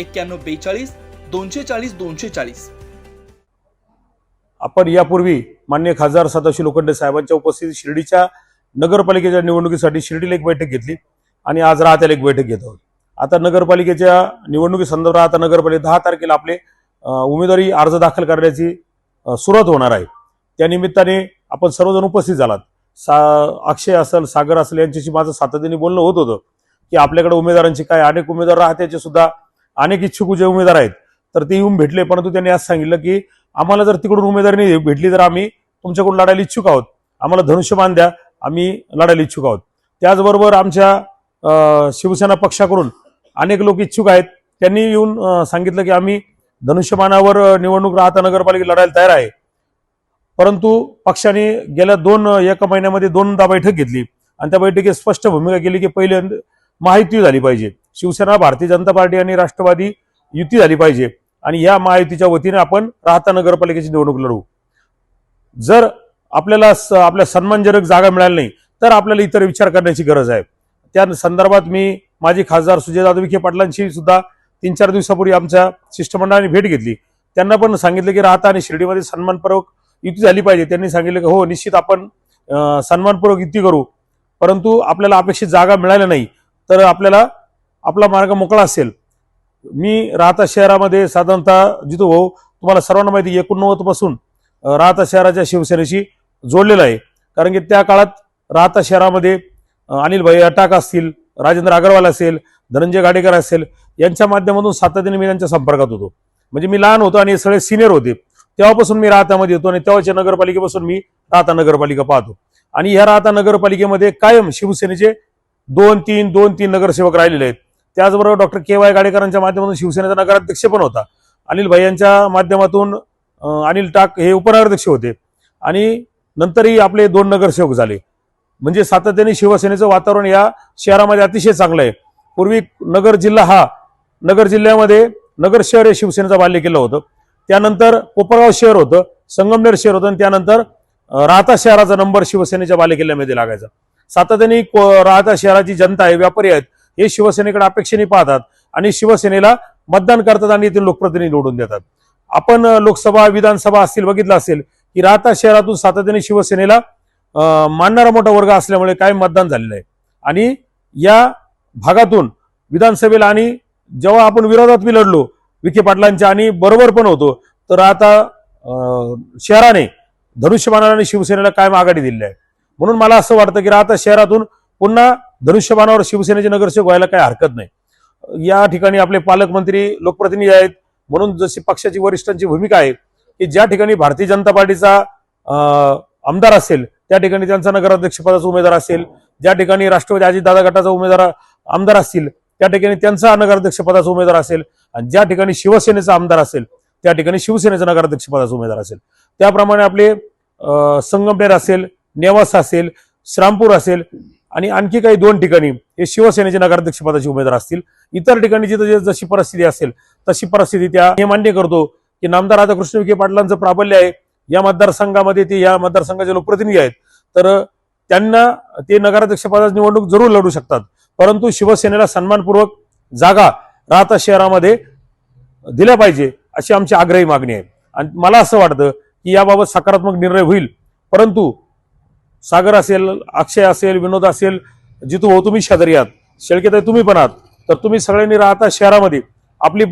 एक्क्याण्णव बेचाळीस दोनशे चाळीस दोनशे चाळीस. आपण यापूर्वी मान्य खासदार सदाशिव लोखंडे साहेबांच्या उपस्थितीत शिर्डीच्या नगरपालिकेच्या निवडणुकीसाठी शिर्डीला एक बैठक घेतली आणि आज राहत्याला एक बैठक घेत आहोत आता नगरपालिकेच्या निवडणुकीसंदर्भात आता नगरपालिका दहा तारखेला आपले उमेदवारी अर्ज दाखल करण्याची सुरुवात होणार आहे. त्या निमित्ताने आपण सर्वजण उपस्थित झालात. सा अक्षय असेल सागर असेल यांच्याशी माझं सातत्याने बोलणं होत होतं की आपल्याकडे उमेदवारांची काय अनेक उमेदवार राहत्याचे सुद्धा अनेक इच्छुक जे उमेदवार आहेत तर ते येऊन भेटले. परंतु त्यांनी आज सांगितलं की आम्हाला जर तिकडून उमेदवारी भेटली तर आम्ही तुमच्याकडून लढायला इच्छुक आहोत. आम्हाला धनुष्यमान द्या आम्ही लढायला इच्छुक आहोत. त्याचबरोबर आमच्या शिवसेना पक्षाकडून अनेक लोक इच्छुक आहेत. त्यांनी येऊन सांगितलं की आम्ही धनुष्यमानावर निवडणूक राहता नगरपालिका लढायला तयार आहे. परंतु पक्षाने गेल्या दोन एका महिन्यामध्ये दोनदा बैठक घेतली. आणि त्या बैठकीत स्पष्ट भूमिका केली की पहिले महायुती झाली पाहिजे. शिवसेना भारतीय जनता पार्टी आणि राष्ट्रवादी युती झाली पाहिजे. आणि या महायुतीच्या वतीने आपण राहता नगरपालिकेची निवडणूक लढवू. जर आपल्याला स- आपल्या सन्मानजनक जागा मिळाली नाही तर आपल्याला इतर विचार करण्याची गरज आहे. त्या संदर्भात मी माजी खासदार सुजयदादा विखे पाटलांशी सुद्धा तीन चार दिवसापूर्वी आमच्या शिष्टमंडळाने भेट घेतली. त्यांना पण सांगितलं की राहता आणि शिर्डीमध्ये सन्मानपूर्वक युती झाली पाहिजे. त्यांनी सांगितलं की हो निश्चित आपण सन्मानपूर्वक युती करू. परंतु आपल्याला अपेक्षित जागा मिळाल्या नाही तर आपल्याला आपला मार्ग मोकळा असेल. मी राहता शहरामध्ये साधारणतः जिथं भाऊ तुम्हाला सर्वांना माहिती एकोणनव्वदपासून राहता शहराच्या शिवसेनेशी जोडलेलं आहे. कारण की त्या काळात राहता शहरामध्ये अनिलभाई अनिल भाई अटाक असतील राजेंद्र अग्रवाल असेल धनंजय गाडेकर असेल यांच्या माध्यमातून सातत्याने मी त्यांच्या संपर्कात होतो. म्हणजे मी लहान होतो आणि हे सगळे सिनियर होते. तेव्हापासून मी राहतामध्ये येतो आणि तेव्हाच्या नगरपालिकेपासून मी राहता नगरपालिका पाहतो. आणि ह्या राहता नगरपालिकेमध्ये कायम शिवसेनेचे दोन तीन दोन तीन नगरसेवक राहिलेले आहेत. त्याचबरोबर डॉक्टर के वाय गाडेकरांच्या माध्यमातून शिवसेनेचा नगराध्यक्ष पण होता. अनिल भाई यांच्या माध्यमातून अनिल टाक हे उपनगराध्यक्ष होते. आणि नंतरही आपले दोन नगरसेवक झाले. म्हणजे सातत्याने शिवसेनेचं वातावरण या शहरामध्ये अतिशय चांगलं आहे. पूर्वी नगर जिल्हा हा नगर जिल्ह्यामध्ये नगर शहर हे शिवसेनेचा बाल्य किल्ला होतं. त्यानंतर कोपरगाव शहर होतं संगमनेर शहर होतं आणि त्यानंतर राहता शहराचा नंबर शिवसेनेच्या बालेकिल्ल्यामध्ये लागायचा. सातत्याने को- राहता शहराची जनता आहे व्यापारी आहेत. हे शिवसेनेकडे अपेक्षेने पाहतात आणि शिवसेनेला मतदान करतात आणि येथील लोकप्रतिनिधी निवडून देतात. आपण लोकसभा विधानसभा असतील बघितलं असेल की राहता शहरातून सातत्याने शिवसेनेला मानणारा मोठा वर्ग असल्यामुळे काय मतदान झालेलं आहे. आणि या भागातून विधानसभेला आणि जेव्हा आपण विरोधात बी लढलो विखे पाटलांच्या आणि बरोबर पण होतो तर आता शहराने धनुष्यमानाने शिवसेनेला कायम आघाडी दिली आहे. म्हणून मला असं वाटतं की राहता शहरातून पुन्हा धनुष्यबाणावर शिवसेनेचे नगरसेवक व्हायला काही हरकत नाही. या ठिकाणी आपले पालकमंत्री लोकप्रतिनिधी आहेत. म्हणून जशी पक्षाची वरिष्ठांची भूमिका आहे की ज्या ठिकाणी भारतीय जनता पार्टीचा आमदार असेल त्या ठिकाणी त्यांचा नगराध्यक्षपदाचा उमेदवार असेल ज्या ठिकाणी राष्ट्रवादी अजितदादा गटाचा उमेदवार आमदार असतील त्या ठिकाणी त्यांचा नगराध्यक्षपदाचा उमेदवार असेल आणि ज्या ठिकाणी शिवसेनेचा आमदार असेल त्या ठिकाणी शिवसेनेचा नगराध्यक्षपदाचा उमेदवार असेल. त्याप्रमाणे आपले संगमनेर असेल नेवासा असेल श्रामपूर असेल आणि आणखी काही दोन ठिकाणी हे शिवसेनेचे नगराध्यक्षपदाचे उमेदवार असतील. इतर ठिकाणी जिथं जशी परिस्थिती असेल तशी परिस्थिती त्या हे मान्य करतो की नामदार राधाकृष्ण विखे पाटलांचं प्राबल्य आहे. या मतदारसंघामध्ये ते या मतदारसंघाचे लोकप्रतिनिधी आहेत. तर त्यांना ते नगराध्यक्षपदाची निवडणूक जरूर लढू शकतात. परंतु शिवसेनेला सन्मानपूर्वक जागा राहता शहरामध्ये दिल्या पाहिजे अशी आमची आग्रही मागणी आहे. आणि मला असं वाटतं की याबाबत सकारात्मक निर्णय होईल. परंतु सागर असेल अक्षय असेल विनोद असेल जितू भाऊ तुम्ही शेजारी आहात. शेळकेताई तुम्ही पण आहात. तर तुम्ही सगळ्यांनी राहता शहरामध्ये. आपली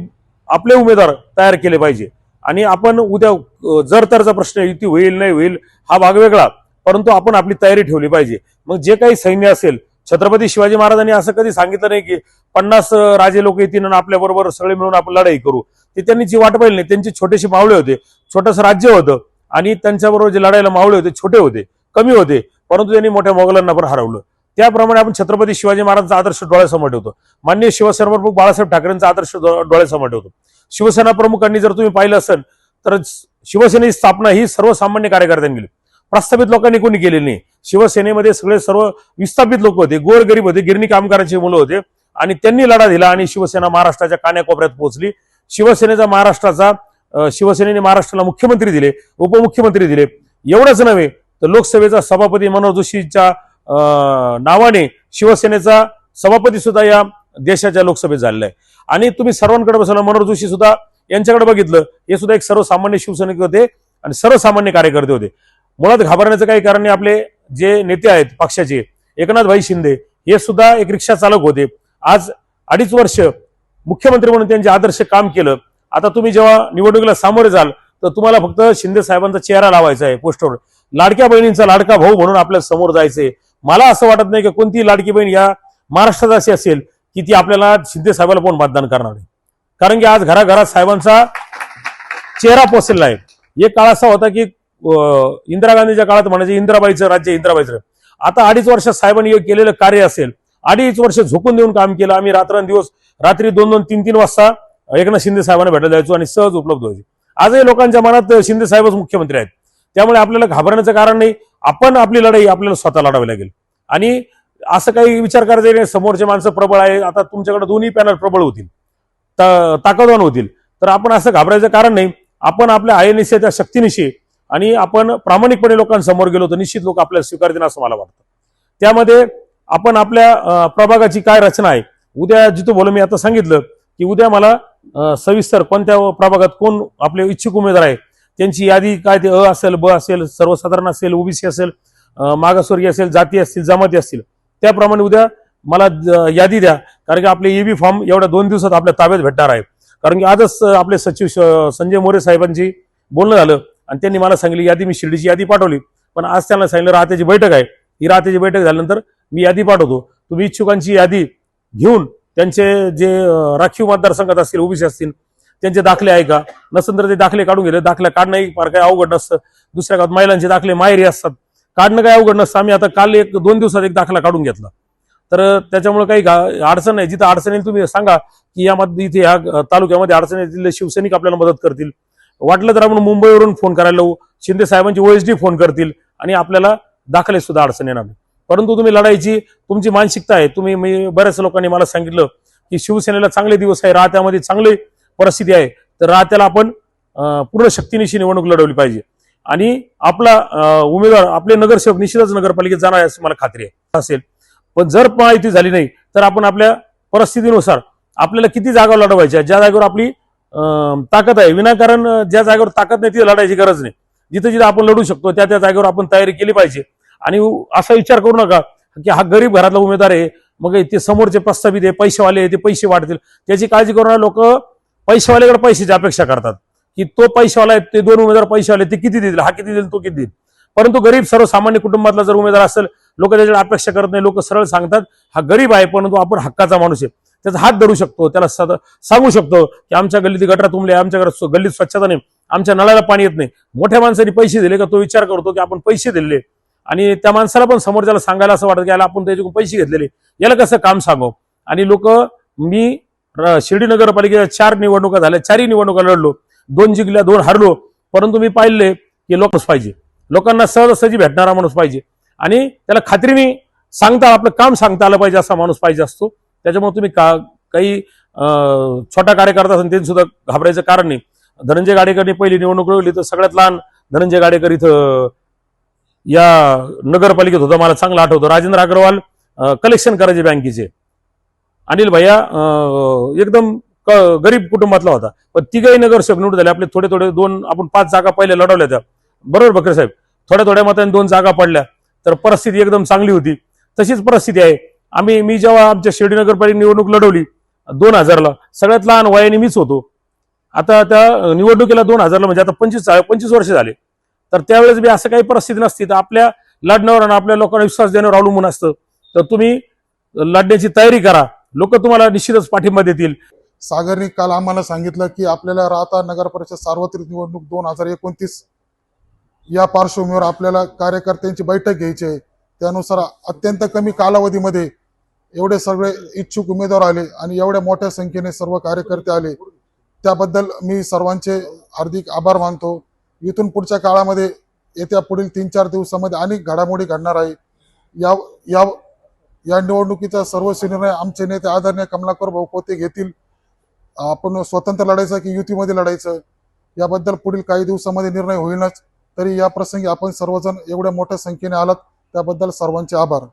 आपले उमेदवार तयार केले पाहिजे. आणि आपण उद्या जर तरचा प्रश्न युती होईल नाही होईल हा भाग वेगळा. परंतु आपण आपली तयारी ठेवली पाहिजे. मग जे काही सैन्य असेल छत्रपती शिवाजी महाराजांनी असं कधी सांगितलं नाही की पन्नास राजे लोक येतील आणि आपल्याबरोबर सगळे मिळून आपण लढाई करू. ते त्यांनी जी वाट पाहिली नाही त्यांचे छोटेसे मावळे होते. छोटंसं राज्य होतं. आणि त्यांच्याबरोबर जे लढायला मावळे होते छोटे होते. कमी होते. परंतु त्यांनी मोठ्या मोगलांना पण हरवलं. त्याप्रमाणे आपण छत्रपती शिवाजी महाराजांचा आदर्श डोळ्यासमोर ठेवतो. मान्य शिवसेना प्रमुख बाळासाहेब ठाकरेंचा आदर्श डो- डोळ्यासमोर ठेवतो. शिवसेना प्रमुखांनी जर तुम्ही पाहिलं असेल तर शिवसेनेची स्थापना ही सर्वसामान्य कार्यकर्त्यांनी केली. प्रस्थापित लोकांनी कोणी केलेली नाही. शिवसेनेमध्ये सगळे सर्व विस्थापित लोक होते गोरगरीब होते गिरणी कामगारांची मुलं होते. आणि त्यांनी लढा दिला आणि शिवसेना महाराष्ट्राच्या कान्याकोपऱ्यात पोहोचली. शिवसेनेचा महाराष्ट्राचा शिवसेनेने महाराष्ट्राला मुख्यमंत्री दिले उपमुख्यमंत्री दिले. एवढंच नव्हे तर लोकसभेचा सभापती मनोहर जोशीच्या नावाने शिवसेनेचा सभापती सुद्धा या देशाच्या लोकसभेत झालेला आहे. आणि तुम्ही सर्वांकडे बसवलं मनोहर जोशी सुद्धा यांच्याकडे बघितलं हे सुद्धा एक सर्वसामान्य शिवसैनिक होते आणि सर्वसामान्य कार्यकर्ते होते. मुळात घाबरण्याचं काही कारण नाही आपले जे नेते आहेत पक्षाचे एकनाथ भाई शिंदे हे सुद्धा एक रिक्षा चालक होते. आज अडीच वर्ष मुख्यमंत्री म्हणून त्यांचे आदर्श काम केलं. आता तुम्ही जेव्हा निवडणुकीला सामोरे जाल तर तुम्हाला फक्त शिंदे साहेबांचा चेहरा लावायचा आहे पोस्टरवर लाडक्या बहिणींचा लाडका भाऊ म्हणून आपल्यासमोर जायचे. मला असं वाटत नाही की कोणती लाडकी बहीण या महाराष्ट्रात अशी असेल की ती आपल्याला शिंदे साहेबाला पण मतदान करणार आहे. कारण की आज घराघरात साहेबांचा चेहरा पोचलेला आहे. एक काळ असा होता की इंदिरा गांधीच्या काळात म्हणायचे इंदिराबाईचं राज्य इंदिराबाईचं. आता अडीच वर्ष साहेबांनी केलेलं कार्य असेल. अडीच वर्ष झोकून देऊन काम केलं. आम्ही रात्रंदिवस रात्री दोन दोन तीन तीन वाजता एकनाथ शिंदे साहेबांना भेटायला जायचो आणि सहज उपलब्ध व्हायचे. आजही लोकांच्या मनात शिंदे साहेबच मुख्यमंत्री आहेत. त्यामुळे आपल्याला घाबरण्याचं कारण नाही. आपण आपली लढाई आपल्याला स्वतः लढावी लागेल. आणि असं काही विचार करायचं नाही. समोरचे माणसं प्रबळ आहे. आता तुमच्याकडे दोन्ही पॅनल प्रबळ होतील. ता- ताकदवान होतील. तर आपण असं घाबरायचं कारण नाही. आपण आपल्या आयनिशी त्या शक्तीनिशी आणि आपण प्रामाणिकपणे लोकांसमोर गेलो तर निश्चित लोक आपल्याला स्वीकारतील असं मला वाटतं. त्यामध्ये आपण आपल्या प्रभागाची काय रचना आहे? उद्या जिथं बोल मी आता सांगितलं की उद्या मला सविस्तर कोणत्या प्रभागात कोण आपले इच्छुक उमेदवार आहे? त्यांची यादी काय ते अ असेल ब असेल सर्वसाधारण असेल ओबीसी असेल मागासवर्गीय असेल जाती असतील जमाती असतील त्याप्रमाणे उद्या मला यादी द्या. कारण की आपले ईबी फॉर्म एवढ्या दोन दिवसात आपल्या ताब्यात भेटणार आहे. कारण की आजच आपले सचिव श- संजय मोरे साहेबांची बोलणं झालं आणि त्यांनी मला सांगितली यादी मी शिर्डीची यादी पाठवली. पण आज त्यांना सांगितलं राहत्याची बैठक आहे. ही राहत्याची बैठक झाल्यानंतर मी यादी पाठवतो. तुम्ही इच्छुकांची यादी घेऊन त्यांचे जे राखीव मतदारसंघात असतील ओबीसी असतील त्यांचे दाखले आहे का? नसेल तर ते दाखले काढून गेले. दाखले काढणंही फार काही अवघड नसतं. दुसऱ्या गावात महिलांचे दाखले माहेरी असतात. काढणं काही अवघड नसतं. आम्ही आता काल एक दोन दिवसात एक दाखला काढून घेतला. तर त्याच्यामुळे काही अडचण नाही. जिथं अडचण येईल तुम्ही सांगा की यामध्ये इथे या तालुक्यामध्ये अडचण येतील शिवसैनिक आपल्याला मदत करतील. वाटलं तर आपण मुंबईवरून फोन करायला लावू. शिंदे साहेबांची ओएसडी फोन करतील आणि आपल्याला दाखले सुद्धा अडचण येणार परंतु तुम्ही लढायची तुमची मानसिकता आहे. तुम्ही मी बऱ्याच लोकांनी मला सांगितलं की शिवसेनेला चांगले दिवस आहे. राहत्यामध्ये चांगले परिस्थिती आहे तर राहत्याला आपण पूर्ण शक्तीनिशी निवडणूक लढवली पाहिजे. आणि आपला उमेदवार आपले नगरसेवक निश्चितच नगरपालिकेत जाणार आहे अशी मला खात्री आहे. असेल. पण जर माहिती झाली नाही तर आपण आपल्या परिस्थितीनुसार आपल्याला किती जागा लढवायच्या ज्या जागेवर आपली ताकद आहे. विनाकारण ज्या जागेवर ताकद नाही तिथे लढायची गरज नाही. जिथे जिथे आपण लढू शकतो त्या त्या जागेवर आपण तयारी केली पाहिजे. आणि असा विचार करू नका की हा गरीब घरातला उमेदवार आहे मग ते समोरचे प्रस्तावित आहे पैसेवाले आहे, ते पैसे वाढतील. त्याची काळजी करून लोक पैसेवाल्याकडे पैशाची अपेक्षा करतात. की तो पैसेवाला ते दोन उमेदवार पैसेवाले ते किती देतील? हा किती देईल तो किती देईल? परंतु गरीब सर्वसामान्य कुटुंबातला जर उमेदवार असेल लोक त्याच्याकडे अपेक्षा करत नाही लोक सरळ सांगतात हा गरीब आहे परंतु आपण हक्काचा माणूस आहे. त्याचा हात धरू शकतो त्याला सद- सांगू शकतो की आमच्या गल्लीत गटरा तुंबले आमच्या घरात गल्लीत स्वच्छता नाही आमच्या नळाला पाणी येत नाही. मोठ्या माणसाने पैसे दिले का तो विचार करतो की आपण पैसे दिले. आणि त्या माणसाला पण समोर त्याला सांगायला असं वाटतं की याला आपण त्याच्याकडून पैसे घेतलेले. याला कसं काम सांगू आणि लोक मी शिर्डी नगरपालिकेच्या चार निवडणुका झाल्या. चारही निवडणुका लढलो. दोन जिंकल्या दोन हरलो. परंतु मी पाहिले की लोकच पाहिजे. लोकांना सहजासहजी भेटणारा माणूस पाहिजे. आणि त्याला खात्रीने सांगता आपलं काम सांगता आलं पाहिजे असा माणूस पाहिजे असतो. त्याच्यामुळे तुम्ही का काही छोटा कार्यकर्ता असेल त्यांनी सुद्धा घाबरायचं कारण नाही. धनंजय गाडेकरनी पहिली निवडणूक लढवली तर सगळ्यात लहान धनंजय गाडेकर इथं या नगरपालिकेत होता. मला चांगलं आठवतं. राजेंद्र अग्रवाल कलेक्शन करायचे बँकेचे. अनिल भैया एकदम क- गरीब कुटुंबातला होता. पण तिघही नगरसेवक निवडून झाले. आपले थोडे थोडे दोन आपण पाच जागा पहिले लढवल्या त्या. बरोबर बकरे साहेब? थोड्या थोड्या मताने दोन जागा पडल्या. तर परिस्थिती एकदम चांगली होती. तशीच परिस्थिती आहे. आम्ही मी जेव्हा आमच्या शिर्डी नगरपालिका निवडणूक लढवली दोन हजारला सगळ्यात लहान वयाने मीच होतो. आता त्या निवडणुकीला दोन हजारला म्हणजे आता पंचवीस पंचवीस वर्ष झाले. तर त्यावेळेस बी असं काही परिस्थिती नसती. तर आपल्या लढण्यावर आणि आपल्या लोकांना विश्वास देण्यावर अवलंबून असतं. तर तुम्ही लढण्याची तयारी करा. लोक तुम्हाला निश्चितच पाठिंबा देतील. सागरने काल आम्हाला सांगितलं की आपल्याला राहता नगर परिषद सार्वत्रिक निवडणूक दोन हजार एकोणतीस या पार्श्वभूमीवर आपल्याला कार्यकर्त्यांची बैठक घ्यायची आहे. त्यानुसार अत्यंत कमी कालावधीमध्ये एवढे सगळे इच्छुक उमेदवार आले आणि एवढ्या मोठ्या संख्येने सर्व कार्यकर्ते आले. त्याबद्दल मी सर्वांचे हार्दिक आभार मानतो. इथून पुढच्या काळामध्ये येत्या पुढील तीन चार दिवसामध्ये अनेक घडामोडी घडणार आहे. या या या निवडणुकीचा सर्वस्वी निर्णय आमचे नेते आदरणीय कमलाकर भाऊ पोते घेतील. आपण स्वतंत्र लढायचं की युतीमध्ये लढायचं? याबद्दल पुढील काही दिवसामध्ये निर्णय होईलच. तरी या प्रसंगी आपण सर्वजण एवढ्या मोठ्या संख्येने आलात. त्याबद्दल सर्वांचे आभार.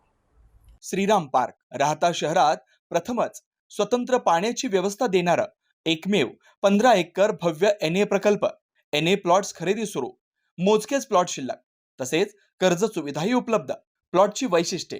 श्रीराम पार्क राहता शहरात प्रथमच स्वतंत्र पाण्याची व्यवस्था देणारं एकमेव पंधरा एकर भव्य एन ए प्रकल्प एन ए प्लॉट्स खरेदी सुरू. मोजकेच प्लॉट शिल्लक तसेच कर्ज सुविधाही उपलब्ध प्लॉटची वैशिष्ट्ये